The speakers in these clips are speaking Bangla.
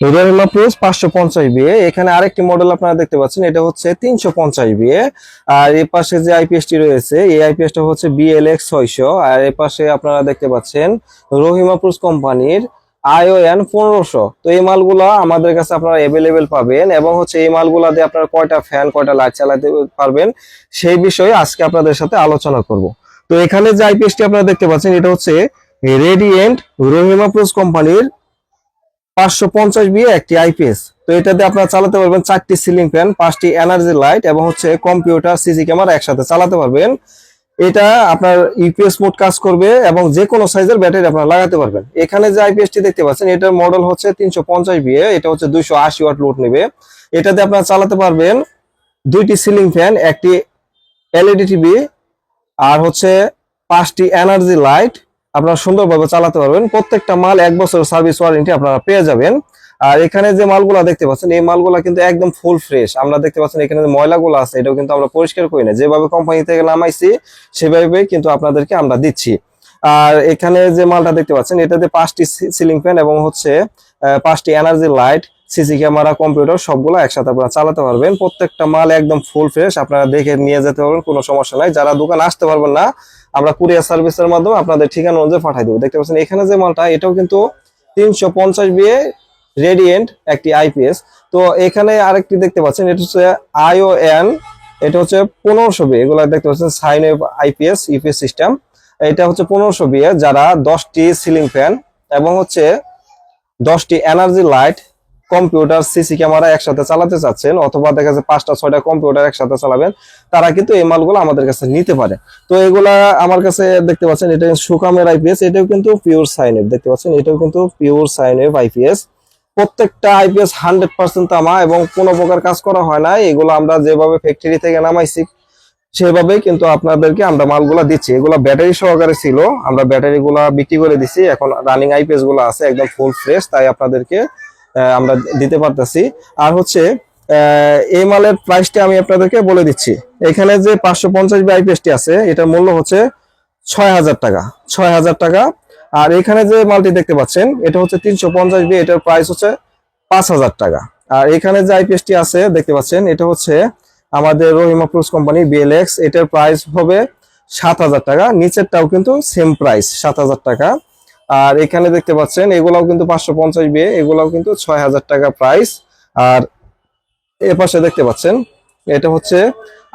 রহিমা প্লাস পাঁচশো পঞ্চাশ বিয়ে এখানে আরেকটি মডেল আপনারা দেখতে পাচ্ছেন, এটা হচ্ছে তিনশো পঞ্চাশ বিয়ে আর এর পাশে যে আইপিএস টি রয়েছে, এই আইপিএস টা হচ্ছে বিএলএক্স ছয়শো। আর এর পাশে আপনারা দেখতে পাচ্ছেন রহিমা প্লাস কোম্পানির আইওএন পনেরোশো। তো এই মালগুলা আমাদের কাছে আপনারা অ্যাভেলেবেল পাবেন এবং হচ্ছে এই মালগুলা দিয়ে আপনারা কয়টা ফ্যান কয়টা লাইট চালাতে পারবেন, সেই বিষয়ে আজকে আপনাদের সাথে আলোচনা করব। তো এখানে যে আইপিএস টি আপনারা দেখতে পাচ্ছেন, এটা হচ্ছে রেডিয়েন্ট রহিমা প্লাস কোম্পানির পাঁচশো পঞ্চাশ বিয়ে একটি আইপিএস। তো এটাতে আপনারা চালাতে পারবেন চারটি সিলিং ফ্যান, পাঁচটি এনার্জি লাইট এবং হচ্ছে কম্পিউটার, সিসি ক্যামেরা একসাথে চালাতে পারবেন। এটা আপনার ইউপিএস মোড কাজ করবে এবং যে কোনো সাইজের ব্যাটারি আপনারা লাগাতে পারবেন। এখানে যে আইপিএস টি দেখতে পাচ্ছেন, এটার মডেল হচ্ছে তিনশো পঞ্চাশ বিয়ে এটা হচ্ছে দুইশো আশি ওয়াট লোড নেবে। এটাতে আপনারা চালাতে পারবেন দুইটি সিলিং ফ্যান, একটি এলইডি টিভি আর হচ্ছে পাঁচটি এনার্জি লাইট আপনারা সুন্দরভাবে চালাতে পারবেন। প্রত্যেকটা মাল এক বছর সার্ভিস ওয়ারেন্টি আপনারা পেয়ে যাবেন। আর এখানে যে মালগুলা দেখতে পাচ্ছেন, এই মালগুলা কিন্তু একদম ফুল ফ্রেশ আমরা দেখতে পাচ্ছেন এখানে যে ময়লাগুলো আছে, এটাও কিন্তু আমরা পরিষ্কার করি না। যেভাবে কোম্পানি থেকে নামাইছি, সেভাবে কিন্তু আপনাদেরকে আমরা দিচ্ছি। আর এখানে যে মালটা দেখতে পাচ্ছেন এটাতে পাঁচটি সিলিং ফ্যান এবং হচ্ছে পাঁচটি energy light CC camera computer সবগুলো একসাথে আপনারা চালাতে পারবেন। প্রত্যেকটা মাল একদম ফুল ফ্রেশ আপনারা দেখে নিয়ে যেতে পারবেন, কোনো সমস্যা নাই। যারা দোকানে আসতে পারবেন না আমরা কুরিয়ার সার্ভিসের মাধ্যমে আপনাদের ঠিকানা অনুযায়ী পাঠাই দেবো। দেখতে পাচ্ছেন, এখানে যে মালটা, এটাও কিন্তু তিনশো পঞ্চাশ বিয়ে রেডিয়েন্ট একটি আইপিএস তো এখানে আরেকটি দেখতে পাচ্ছেন, এটা হচ্ছে আইওএন এটা হচ্ছে পনেরোশো বিয়ে এগুলো দেখতে পাচ্ছেন সাইন আইপিএস ইউপিএস সিস্টেম এটা হচ্ছে পনেরোশো বিয়ে যারা দশটি সিলিং ফ্যান এবং হচ্ছে দশটি energy light computer CC camera একসাথে চালাতে চাচ্ছেন, অথবা দেখা যাচ্ছে পাঁচটা, ছয়টা কম্পিউটার একসাথে চালাবেন, তারা কিন্তু এই মালগুলো আমাদের কাছে নিতে পারে। তো এগুলা আমার কাছে দেখতে পাচ্ছেন, এটা সুকামের আইপিএস এটাও কিন্তু পিওর সাইনেভ দেখতে পাচ্ছেন, এটাও কিন্তু pure sine sine wave IPS প্রত্যেকটা আইপিএস হান্ড্রেড পার্সেন্ট তামা, এবং কোনো প্রকার কাজ করা হয় না, এগুলো আমরা যেভাবে ফ্যাক্টরি থেকে নামাইছি সেভাবেই কিন্তু আপনাদেরকে আমরা মালগুলা দিচ্ছি। এগুলা ব্যাটারি সহকারে ছিল, আমরা ব্যাটারি গুলা বিক্রি করে দিছি, এখন রানিং আইপিএসগুলো আছে, একদম ফুল ফ্রেশ তাই আপনাদেরকে আমরা দিতে পারতেছি। আর হচ্ছে এই মালের প্রাইসটা আমি আপনাদেরকে বলে দিচ্ছি। এখানে যে পাঁচশো পঞ্চাশ বি আইপিএসটি আছে, এটার মূল্য হচ্ছে ছয় হাজার টাকা। ছয় হাজার টাকা। আর এখানে যে মালটি দেখতে পাচ্ছেন, এটা হচ্ছে তিনশো পঞ্চাশ বি এটার প্রাইস হচ্ছে পাঁচ হাজার টাকা। আর এখানে যে আইপিএসটি আছে, দেখতে পাচ্ছেন, এটা হচ্ছে আমাদের রহিমা প্রুস কোম্পানি বিএলএক্স এটার প্রাইস হবে সাত হাজার টাকা। নিচেরটাও কিন্তু সেম প্রাইস সাত হাজার টাকা। আর এখানে দেখতে পাচ্ছেন, এগুলাও কিন্তু পাঁচশো পঞ্চাশ বিয়ে, এগুলাও কিন্তু ছয় হাজার টাকা প্রাইস আর এ পাশে দেখতে পাচ্ছেন, এটা হচ্ছে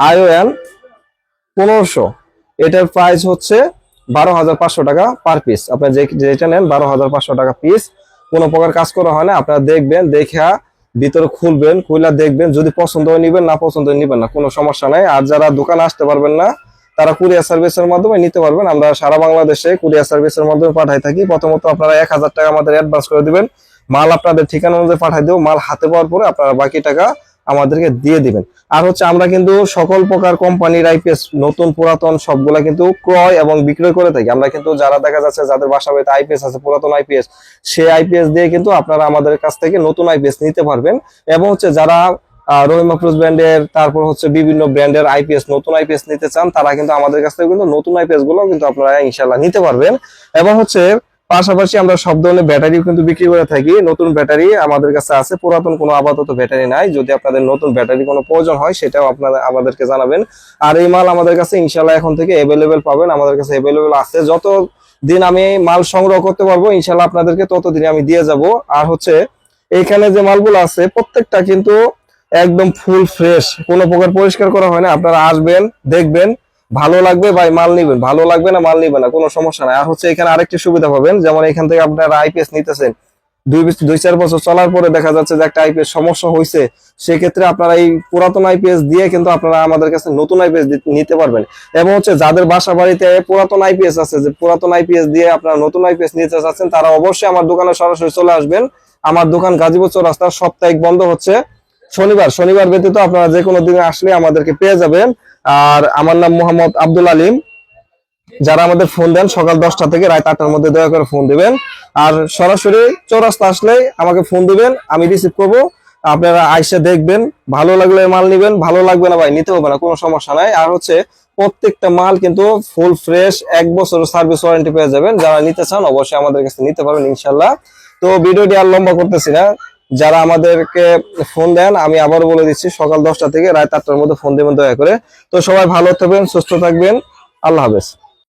আইওএন পনেরোশো। এটার প্রাইস হচ্ছে বারো হাজার পাঁচশো টাকা পার পিস আপনার যে যেটা নেন, বারো হাজার পাঁচশো টাকা পিস কোনো প্রকার কাজ করা হয় না, আপনারা দেখবেন দেখা ভিতরে খুলবেন খুলা দেখবেন, যদি পছন্দ হয় নিবেন, না পছন্দ নিবেন না, কোনো সমস্যা নাই। আর যারা দোকানে আসতে পারবেন না তারা কুরিয়ার সার্ভিসের মাধ্যমে নিতে পারবেন। আমরা সারা বাংলাদেশে কুরিয়ার সার্ভিসের মাধ্যমে পাঠাই থাকি। প্রথমত আপনারা এক হাজার টাকা আমাদের অ্যাডভান্স করে দিবেন। মাল আপনাদের ঠিকানা অনুযায়ী পাঠাই দেবো। মাল হাতে পাওয়ার পরে আপনারা বাকি টাকা আমাদেরকে দিয়ে দিবেন। আর হচ্ছে আমরা কিন্তু সকল প্রকার কোম্পানির আইপিএস নতুন, পুরাতন সবগুলা কিন্তু ক্রয় এবং বিক্রয় করে থাকি। আমরা কিন্তু যারা দেখা যাচ্ছে যাদের বাসা বাড়িতে আইপিএস আছে, পুরাতন আইপিএস সেই আইপিএস দিয়ে কিন্তু আপনারা আমাদের কাছ থেকে নতুন আইপিএস নিতে পারবেন। এবং হচ্ছে যারা রহিমা ব্র্যান্ডের, তারপর হচ্ছে বিভিন্ন ব্র্যান্ডের আইপিএস নতুন আইপিএস নিতে চান, তারা কিন্তু আমাদের কাছ থেকে কিন্তু নতুন আইপিএসগুলো কিন্তু আপনারা ইনশাল্লাহ নিতে পারবেন। এবং হচ্ছে পাশাপাশি আমরা সব ধরনের ব্যাটারিও কিন্তু বিক্রি করে থাকি। নতুন ব্যাটারি আমাদের কাছে আছে, পুরাতন কোনো আপাতত ব্যাটারি নাই। যদি আপনাদের নতুন ব্যাটারি কোনো প্রয়োজন হয়, সেটাও আপনারা আমাদেরকে জানাবেন। আর এই মাল আমাদের কাছে ইনশাল্লাহ এখন থেকে অ্যাভেলেবেল পাবেন। আমাদের কাছে অ্যাভেলেবেল আছে। যত দিন আমি মাল সংগ্রহ করতে পারব ইনশাল্লাহ আপনাদেরকে ততদিন আমি দিয়ে যাব। আর হচ্ছে, এইখানে যে মালগুলো আছে, প্রত্যেকটা কিন্তু একদম ফুল ফ্রেশ কোনো প্রকার পরিষ্কার করা হয় না। আপনারা আসবেন, দেখবেন, ভালো লাগবে ভাই, মাল নিবেন। ভালো লাগবে না, মাল নিবেন না, কোনো সমস্যা নাই। আর হচ্ছে এখানে আরেকটি সুবিধা পাবেন, যেমন এখান থেকে আপনারা আইপিএস নিতেছেন। দুই দুই চার বছর চলার পরে দেখা যাচ্ছে যে একটা আইপিএস সমস্যা হয়েছে সেক্ষেত্রে আপনারা এই পুরাতন আইপিএস দিয়ে কিন্তু আপনারা আমাদের কাছে নতুন আইপিএস নিতে পারবেন। এবং হচ্ছে যাদের বাসা বাড়িতে পুরাতন আইপিএস আছে, যে পুরাতন আইপিএস দিয়ে আপনারা নতুন আইপিএস নিতে চাচ্ছেন, তারা অবশ্যই আমার দোকানে সরাসরি চলে আসবেন। আমার দোকান গাজীপুর চৌরাস্তা, সাপ্তাহিক বন্ধ হচ্ছে। শনিবার শনিবার ব্যতীত আপনারা যে কোনো দিনে আসলে আমাদেরকে পেয়ে যাবেন। আর আমার নাম মোহাম্মদ আব্দুল আলিম। যারা আমাদের ফোন দেন, সকাল দশটা থেকে রাত আটটার মধ্যে দয়া করে ফোন দিবেন। আর সরাসরি চৌরাস্তা আসলেই আমাকে ফোন দিবেন, আমি রিসিভ করব। আপনারা আইসে দেখবেন, ভালো লাগলে মাল নিবেন, ভালো লাগবে না ভাই নিতে হবে না, কোনো সমস্যা নাই। আর হচ্ছে, প্রত্যেকটা মাল কিন্তু ফুল ফ্রেশ এক বছর সার্ভিস ওয়ারেন্টি পেয়ে যাবেন। যারা নিতে চান, অবশ্যই আমাদের কাছে নিতে পারবেন ইনশাল্লাহ তো ভিডিওটি আর লম্বা করতেছি না। যারা আমাদেরকে ফোন দেন, আমি আবার বলে দিচ্ছি, সকাল দশটা থেকে রাত আটটার মধ্যে ফোন দেবেন দয়া করে। তো সবাই ভালো থাকবেন, সুস্থ থাকবেন। আল্লাহ হাফেজ।